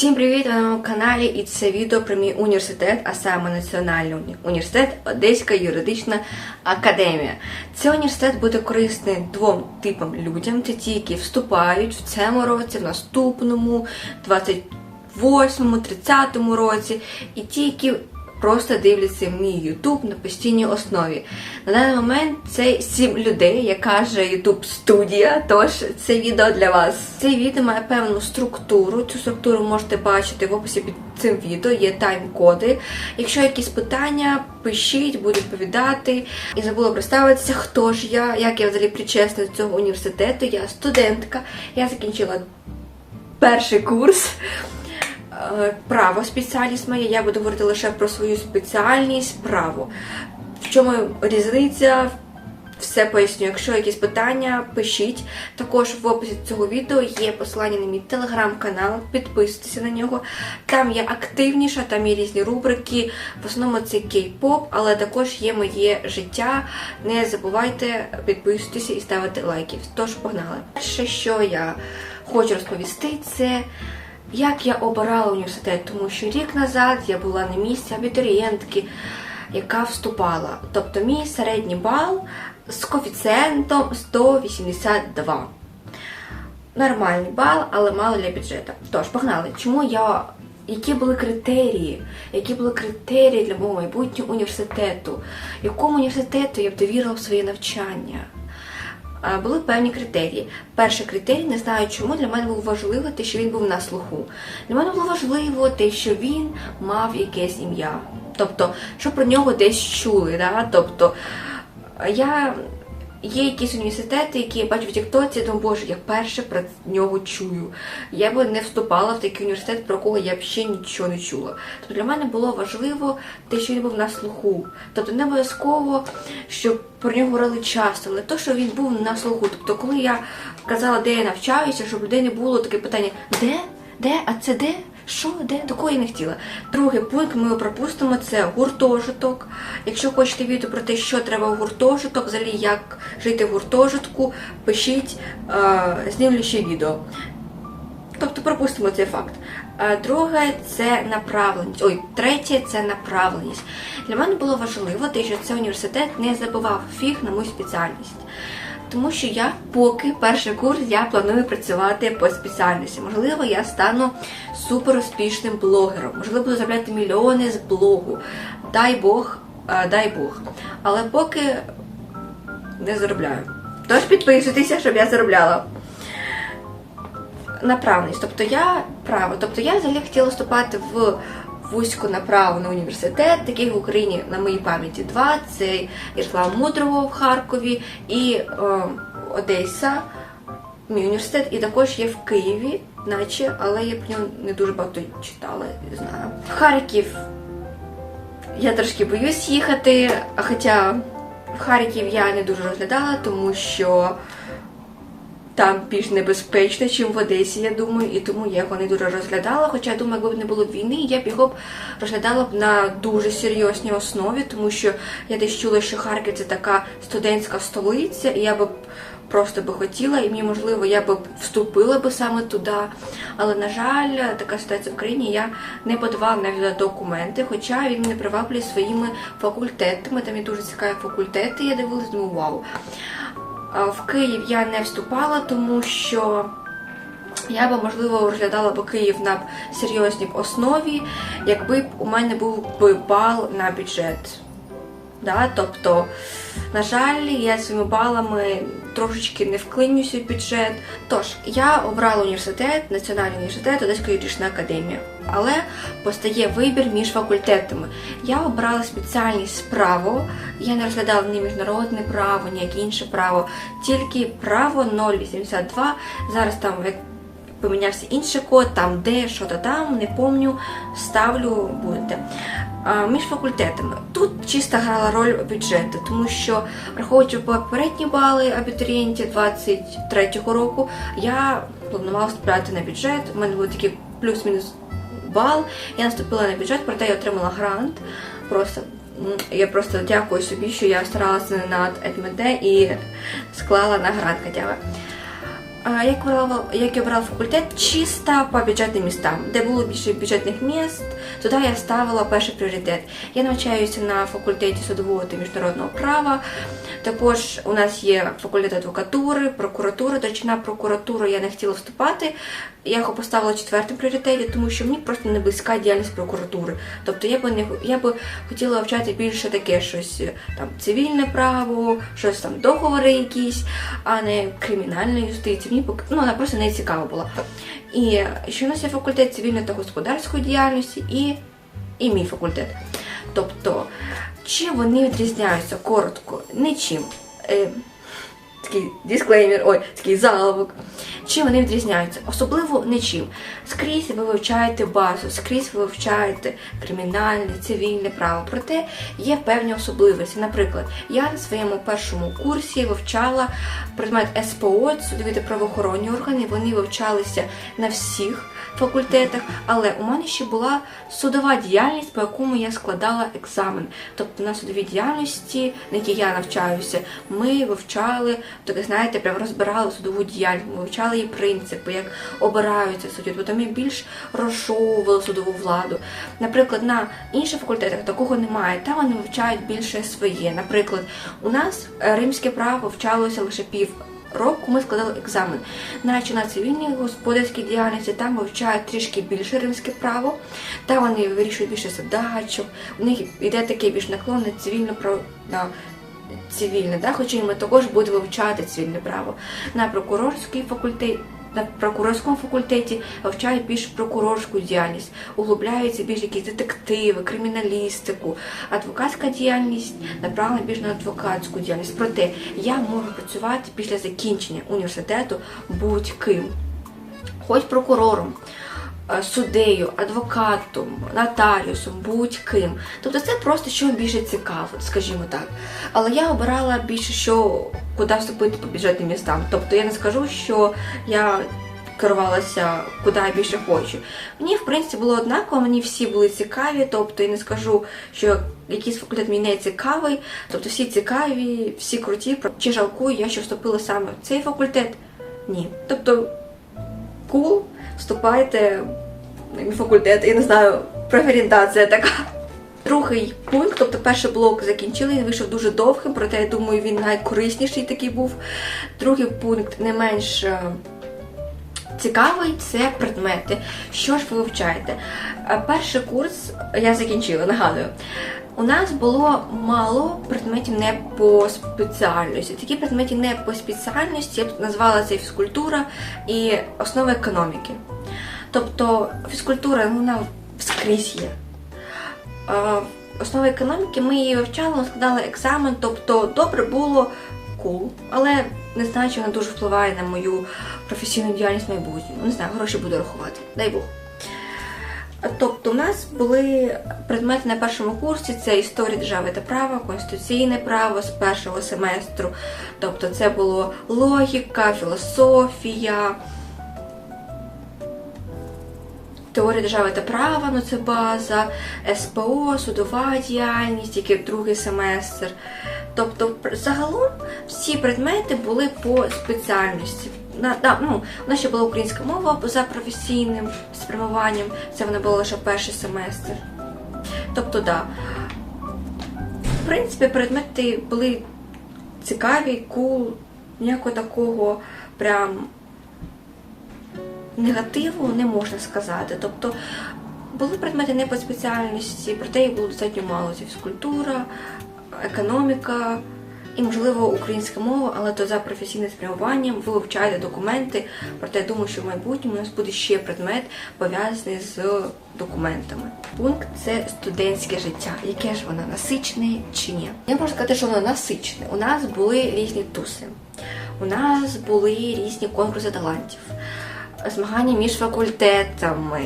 Всім привіт! На моєму каналі і це відео про мій університет, а саме Національний університет Одеська юридична академія. Цей університет буде корисний двом типам людям: це ті, які вступають в цьому році, в наступному, 28-му, 30-му році, і ті, які просто дивляться мій YouTube на постійній основі. На даний момент це сім людей, яка же YouTube студія. Тож це відео для вас. Це відео має певну структуру. Цю структуру можете бачити в описі під цим відео. Є тайм-коди. Якщо якісь питання, пишіть, буду відповідати. І забула представитися, хто ж я, як я взагалі причесна до цього університету. Я студентка. Я закінчила перший курс. Е, Право спеціальність моя, я буду говорити лише про свою спеціальність право. В чому різниця? Все поясню. Якщо якісь питання, пишіть. Також в описі цього відео є посилання на мій телеграм-канал, підписуйтесь на нього. Там я активніша, там є різні рубрики. В основному це кей-поп, але також є моє життя. Не забувайте підписуватися і ставити лайки. Тож погнали. Перше, що я хочу розповісти, це як я обирала університет, тому що рік назад я була на місці абітурієнтки, яка вступала. Тобто мій середній бал з коефіцієнтом 182. Нормальний бал, але мало для бюджету. Тож, погнали. Чому я. Які були критерії? Які були критерії для мого майбутнього університету? Якому університету я б довірила б своє навчання? Були певні критерії. Перший критерій, не знаю чому, для мене було важливо те, що він був на слуху. Для мене було важливо те, що він мав якесь ім'я. Тобто, що про нього десь чули. Да? Тобто, я... Є якісь університети, які я бачу в Тіктоці, думаю, боже, я перше про нього чую. Я би не вступала в такий університет, про кого я ще нічого не чула. Тобто для мене було важливо те, що він був на слуху. Тобто не обов'язково, щоб про нього говорили часто, але то, що він був на слуху. Тобто, коли я казала, де я навчаюся, щоб людей не було таке питання, де? Де? А це де? Що, де? Такого я не хотіла. Другий пункт ми пропустимо це гуртожиток. Якщо хочете відео про те, що треба в гуртожиток, взагалі як жити в гуртожитку, пишіть, е, знімлю ще відео. Тобто пропустимо цей факт. Е, Друге це направленість. Ой, третє це направленість. Для мене було важливо те, що цей університет не забував фіг на мою спеціальність. Тому що я поки перший курс я планую працювати по спеціальності. Можливо, я стану супер успішним блогером. Можливо, буду заробляти мільйони з блогу. Дай Бог, е, дай Бог. Але поки не заробляю. Тож підписуйтеся, щоб я заробляла. Направленість. Тобто я право. Тобто я взагалі хотіла вступати в вузьку направу на університет, таких в Україні на моїй пам'яті два. Це Ярослава Мудрого в Харкові і е, Одеса, мій університет, і також є в Києві, наче, але я про нього не дуже багато читала, не знаю. Харків я трошки боюсь їхати, хоча в Харків я не дуже розглядала, тому що там більш небезпечно, ніж в Одесі, я думаю, і тому я його не дуже розглядала. Хоча я думаю, якби не було війни, я б його б розглядала б на дуже серйозній основі, тому що я десь чула, що Харків це така студентська столиця, і я б просто би хотіла, і мені можливо, я б вступила би саме туди. Але на жаль, така ситуація в Україні я не подавала навіть документи, хоча він мене приваблює своїми факультетами. Там є дуже цікаві факультети. Я дивилась, думаю, вау. А В Київ я не вступала, тому що я би, можливо, розглядала б Київ на серйозній основі, якби у мене був бал на бюджет. Да? Тобто, на жаль, я своїми балами трошечки не вклинюся в бюджет. Тож, я обрала університет, Національний університет, Одеська юридична академія. Але постає вибір між факультетами. Я обрала спеціальність право. Я не розглядала ні міжнародне право, ні яке інше право, тільки право 082. Зараз там як помінявся інший код, там де, що то там, не помню, ставлю, будете. Між факультетами. Тут чисто грала роль бюджету, тому що, враховуючи попередні бали абітурієнтів 23-го року, я планувала вступати на бюджет. У мене був такий плюс-мінус бал. Я наступила на бюджет, проте я отримала грант. Просто я просто дякую собі, що я старалася над ЕДМД і склала на грант. А, Як обрала, факультет, чисто по бюджетним містам, де було більше бюджетних міст, туди я ставила перший пріоритет. Я навчаюся на факультеті судового та міжнародного права. Також у нас є факультет адвокатури, прокуратури. До речі, на прокуратуру я не хотіла вступати. Я його поставила в четвертому пріоритеті, тому що мені просто не близька діяльність прокуратури. Тобто я би не я би хотіла вивчати більше таке щось е, там цивільне право, щось там договори якісь, а не кримінальна юстиція. Мені ну, вона просто не цікава була. І нас є факультет цивільної та господарської діяльності і, і мій факультет. Тобто, чим вони відрізняються коротко? Нічим. Такий дисклеймер, ой, такий заголовок. Чим вони відрізняються? Особливо нічим. Скрізь ви вивчаєте базу, скрізь ви вивчаєте кримінальне, цивільне право. Проте є певні особливості. Наприклад, я на своєму першому курсі вивчала предмет СПО, судові та правоохоронні органи. Вони вивчалися на всіх факультетах, але у мене ще була судова діяльність, по якому я складала екзамен. Тобто на судовій діяльності, на якій я навчаюся, ми вивчали, так знаєте, прям розбирали судову діяльність, вивчали її принципи, як обираються судді. Тобто ми більш розшовували судову владу. Наприклад, на інших факультетах такого немає. Там вони вивчають більше своє. Наприклад, у нас е, римське право вчалося лише пів року ми складали екзамен. Наче на цивільній господарській діяльності там вивчають трішки більше римське право, там вони вирішують більше задачок, у них йде таке більш наклонне цивільне право на цивільне, да? хоча і ми також будемо вивчати цивільне право. На прокурорській факультеті. На прокурорському факультеті вивчають більш прокурорську діяльність, углубляються більш якісь детективи, криміналістику, адвокатська діяльність направлена більш на адвокатську діяльність. Проте я можу працювати після закінчення університету будь-ким, хоч прокурором, суддею, адвокатом, нотаріусом, будь-ким. Тобто це просто що більше цікаво, скажімо так. Але я обирала більше що куди вступити по бюджетним містам. Тобто я не скажу, що я керувалася куди я більше хочу. Мені, в принципі, було однаково, мені всі були цікаві, тобто я не скажу, що якийсь факультет мені не цікавий, тобто всі цікаві, всі круті. Чи жалкую я, що вступила саме в цей факультет? Ні. Тобто, кул, вступайте на факультет, я не знаю, профорієнтація така. Другий пункт, тобто перший блок закінчили, він вийшов дуже довгим, проте я думаю, він найкорисніший такий був. Другий пункт не менш е, цікавий це предмети. Що ж ви вивчаєте? Е, Перший курс я закінчила, нагадую. У нас було мало предметів не по спеціальності. Такі предмети не по спеціальності, я тут назвала це фізкультура і основи економіки. Тобто фізкультура ну, вона скрізь є. Е, Основи економіки ми її вивчали, складали екзамен, тобто добре було кул, але не знаю, чи вона дуже впливає на мою професійну діяльність в майбутньому. Не знаю, гроші буду рахувати. Дай Бог. Тобто, у нас були предмети на першому курсі: це історія держави та права, конституційне право з першого семестру. Тобто, це було логіка, філософія, Теорія держави та права, ну це база, СПО, судова діяльність, який другий семестр. Тобто, загалом всі предмети були по спеціальності. На, да, ну, у нас ще була українська мова за професійним спрямуванням, це вона була лише перший семестр. Тобто, да. В принципі, предмети були цікаві, кул, ніякого такого прям негативу не можна сказати. Тобто були предмети не по спеціальності, проте їх було достатньо мало. Це фізкультура, економіка і, можливо, українська мова, але то за професійним спрямуванням ви вивчаєте документи. Проте я думаю, що в майбутньому у нас буде ще предмет пов'язаний з документами. Пункт це студентське життя. Яке ж воно насичене чи ні? Я можу сказати, що воно насичене. У нас були різні туси. У нас були різні конкурси талантів змагання між факультетами.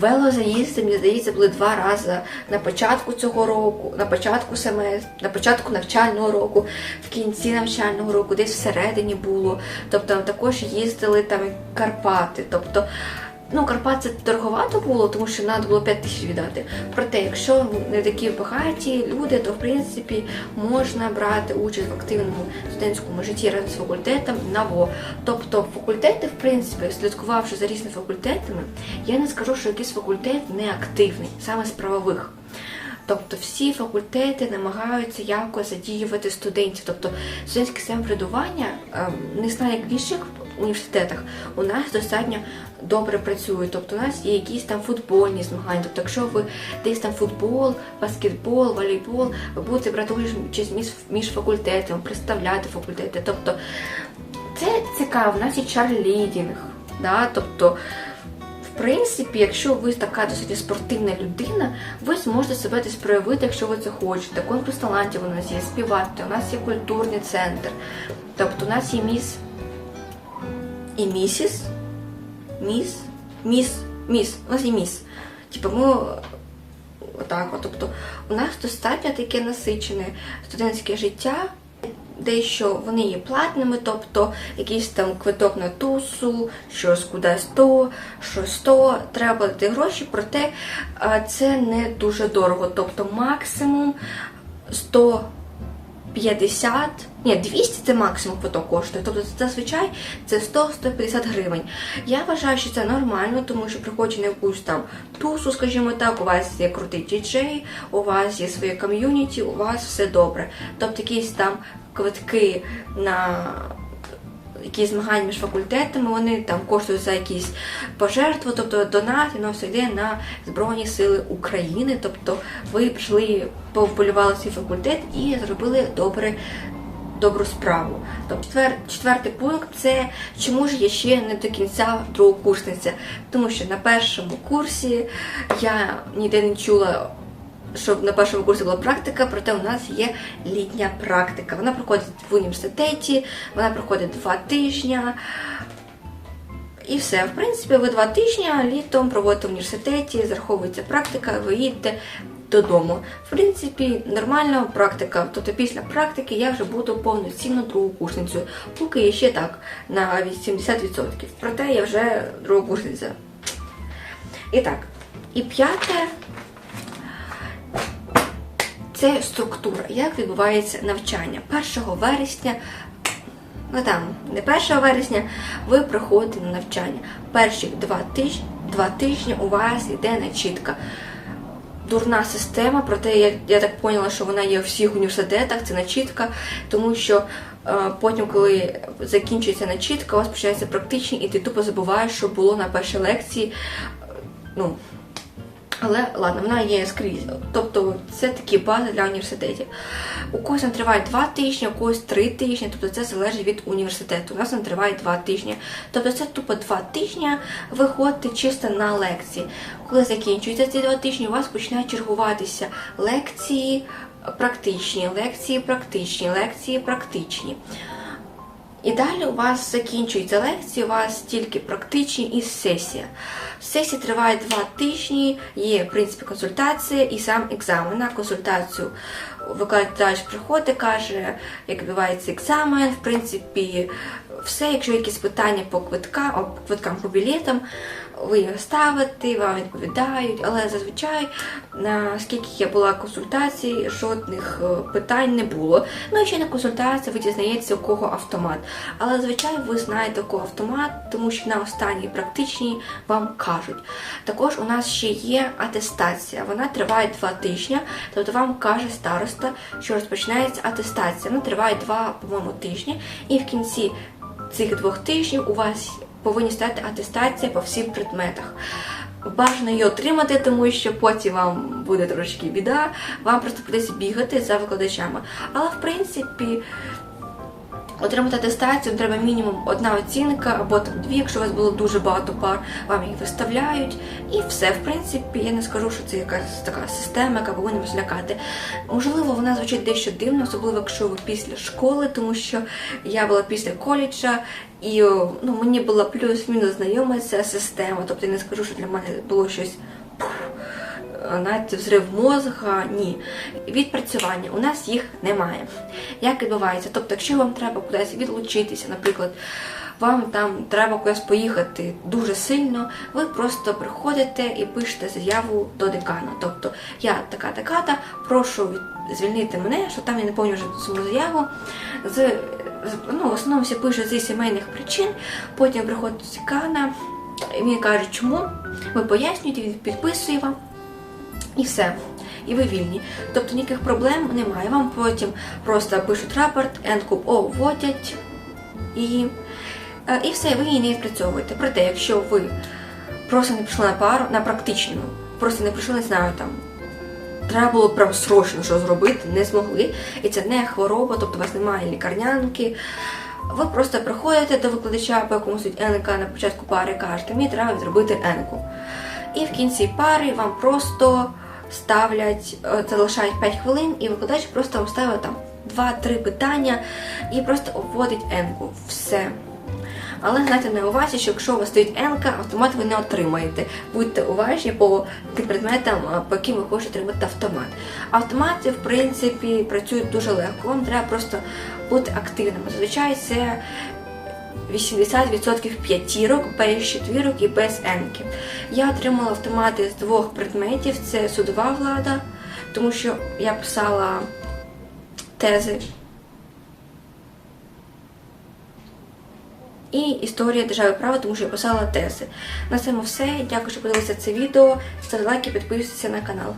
Велозаїзди, мені здається, були два рази на початку цього року, на початку семестру, на початку навчального року, в кінці навчального року, десь всередині було. Тобто також їздили там Карпати. Тобто Ну, Карпат це дороговато було, тому що треба було 5 тисяч віддати. Проте, якщо не такі багаті люди, то в принципі можна брати участь в активному студентському житті разом з факультетом на ВО. Тобто факультети, в принципі, слідкувавши за різними факультетами, я не скажу, що якийсь факультет не активний, саме з правових. Тобто всі факультети намагаються якось задіювати студентів. Тобто студентське самоврядування, ем, не знаю, як інших університетах, у нас достатньо добре працює. Тобто у нас є якісь там футбольні змагання. Тобто, якщо ви десь там футбол, баскетбол, волейбол, ви будете брати участь між, факультетами, представляти факультети. Тобто це цікаво, у нас є чарлідінг. Да? Тобто, в принципі, якщо ви така досить спортивна людина, ви зможете себе десь проявити, якщо ви це хочете. Конкурс талантів у нас є співати, у нас є культурний центр. Тобто у нас є міс і місіс, міс, міс, міс, у нас є міс. Типу ми отак. от. Тобто у нас достатньо таке насичене студентське життя. Дещо вони є платними, тобто якийсь там квиток на тусу, щось кудись 100, щось 100, треба платити гроші, проте це не дуже дорого. Тобто максимум 150, ні, 200 це максимум поток коштує. Тобто зазвичай це 100-150 гривень. Я вважаю, що це нормально, тому що приходячи на якусь там тусу, скажімо так, у вас є крутий діджей, у вас є своє ком'юніті, у вас все добре. Тобто якісь там квитки на якісь змагання між факультетами, вони там коштують за якісь пожертви, тобто донати, воно все йде на Збройні Сили України. Тобто ви прийшли, повболівали свій факультет і зробили добре. Добру справу. Тобто четвер, четвертий пункт це чому ж я ще не до кінця другокурсниця. Тому що на першому курсі я ніде не чула щоб на першому курсі була практика, проте у нас є літня практика. Вона проходить в університеті, вона проходить два тижні. І все. В принципі, ви два тижні літом проводите в університеті, зараховується практика, ви їдете додому. В принципі, нормальна практика. Тобто після практики я вже буду повноцінно другокурсницею. Поки я ще так на 80%. Проте я вже другокурсниця. І так. І п'яте це структура, як відбувається навчання. 1 вересня, ну там, не 1 вересня, ви приходите на навчання. Перші два тижні, два тижні у вас йде начітка. Дурна система, проте я, я так поняла, що вона є у всіх університетах, це начітка, тому що е, потім, коли закінчується начітка, у вас починається практичні, і ти тупо забуваєш, що було на першій лекції. Ну, але ладно, вона є скрізь. Тобто це такі бази для університетів. У когось вона триває два тижні, у когось три тижні, тобто це залежить від університету. У нас вона триває два тижні. Тобто це тупо два тижні ви ходите чисто на лекції. Коли закінчуються ці два тижні, у вас починають чергуватися лекції практичні, лекції практичні, лекції практичні. І далі у вас закінчується лекція, у вас тільки практичні і сесія. Сесія триває два тижні, є в принципі консультація і сам екзамен. На консультацію викладач приходить, каже, як відбувається екзамен, в принципі, все, якщо якісь питання по квиткам, по квиткам по білетам, ви їх ставите, вам відповідають, але зазвичай, наскільки я була консультацій, жодних е, питань не було. Ну і ще на консультації ви дізнаєтеся, у кого автомат. Але зазвичай ви знаєте, у кого автомат, тому що на останній практичній вам кажуть. Також у нас ще є атестація. Вона триває два тижні, тобто вам каже староста, що розпочинається атестація. Вона триває два, по-моєму, тижні, і в кінці цих двох тижнів у вас повинні стати атестація по всім предметах. Бажано її отримати, тому що потім вам буде трошки біда, вам просто придеться бігати за викладачами. Але в принципі. Отримати атестацію треба мінімум одна оцінка або там дві, якщо у вас було дуже багато пар, вам їх виставляють. І все, в принципі, я не скажу, що це якась така система, яка повинна вас лякати. Можливо, вона звучить дещо дивно, особливо якщо ви після школи, тому що я була після коледжа, і ну, мені була плюс-мінус знайома ця система. Тобто я не скажу, що для мене було щось. Навіть взрив мозга, ні. Відпрацювання у нас їх немає. Як відбувається? Тобто, якщо вам треба кудись відлучитися, наприклад, вам там треба кудись поїхати дуже сильно, ви просто приходите і пишете заяву до декана. Тобто я така така-та, прошу звільнити мене, що там я не пам'ятаю вже саму заяву. З, ну, в основному всі пишуть зі сімейних причин, потім приходить декана, і він каже, чому. Ви пояснюєте, він підписує вам. І все. І ви вільні. Тобто ніяких проблем немає. Вам потім просто пишуть рапорт, енкуп О вводять і, е, і все, ви її не відпрацьовуєте. Проте, якщо ви просто не прийшли на пару, на практичну, просто не прийшли, не знаю, там. Треба було прям срочно що зробити, не змогли. І це не хвороба, тобто у вас немає лікарнянки. Ви просто приходите до викладача, по якому стоїть НК на початку пари, кажете, мені треба зробити енку. І в кінці пари вам просто ставлять, е, це залишають 5 хвилин, і викладач просто вам ставить там 2-3 питання і просто обводить енку. Все. Але знайте на увазі, що якщо у вас стоїть енка, автомат ви не отримаєте. Будьте уважні по тим предметам, а, по яким ви хочете отримати автомат. Автомати, в принципі, працюють дуже легко. Вам треба просто бути активним. Зазвичай це 80% п'ятірок, без четвірок і без енки. Я отримала автомати з двох предметів: це судова влада, тому що я писала тези. І історія держави права, тому що я писала тези. На цьому все. Дякую, що подивилися це відео. Ставте лайки, підписуйтесь на канал.